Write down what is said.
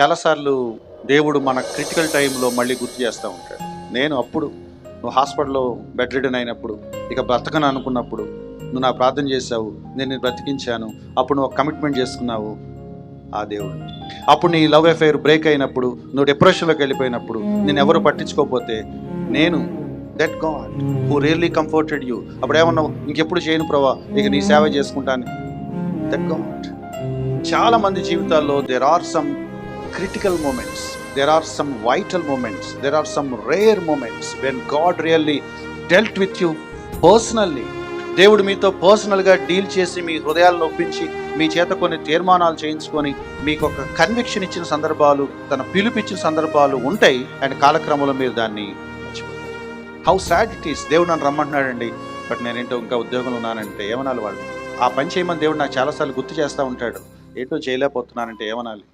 చాలాసార్లు దేవుడు మన క్రిటికల్ టైంలో మళ్ళీ గుర్తు చేస్తూ ఉంటాడు. నేను అప్పుడు నువ్వు హాస్పిటల్లో బెడ్ రిడన్ అయినప్పుడు ఇక బ్రతకను అనుకున్నప్పుడు నువ్వు నా ప్రార్థన చేశావు నేను బ్రతికించాను అప్పుడు నువ్వు కమిట్మెంట్ చేసుకున్నావు ఆ దేవుడు. అప్పుడు నీ లవ్ అఫైర్ బ్రేక్ అయినప్పుడు నువ్వు డిప్రెషన్లోకి వెళ్ళిపోయినప్పుడు నేను ఎవరు పట్టించుకోకపోతే నేను that God who really comforted you అప్పుడు ఏమన్నావు? ఇంకెప్పుడు చేయను ప్రభా ఇక నీ సేవ చేసుకుంటాను. దట్ గాడ్ చాలా మంది జీవితాల్లో there are some critical moments there are some vital moments there are some rare moments when God really dealt with you personally దేవుడు మీతో పర్సనల్గా డీల్ చేసి మీ హృదయాలను ఒప్పించి మీ చేత కొన్ని తీర్మానాలు చేయించుకొని మీకు ఒక కన్విక్షన్ ఇచ్చిన సందర్భాలు తన పిలుపిచ్చిన సందర్భాలు ఉంటాయి అండ్ కాలక్రమంలో మీరు దాన్ని హౌ సాడ్ ఇట్ ఈస్ దేవుడు నన్ను రమ్మంటున్నాడండి. బట్ నేనేంటో ఇంకా ఉద్యోగంలో ఉన్నానంటే ఏమనాలి వాళ్ళు? ఆ పని చేయమని దేవుడు నాకు చాలాసార్లు గుర్తు చేస్తూ ఉంటాడు. ఏంటో చేయలేకపోతున్నానంటే ఏమనాలి?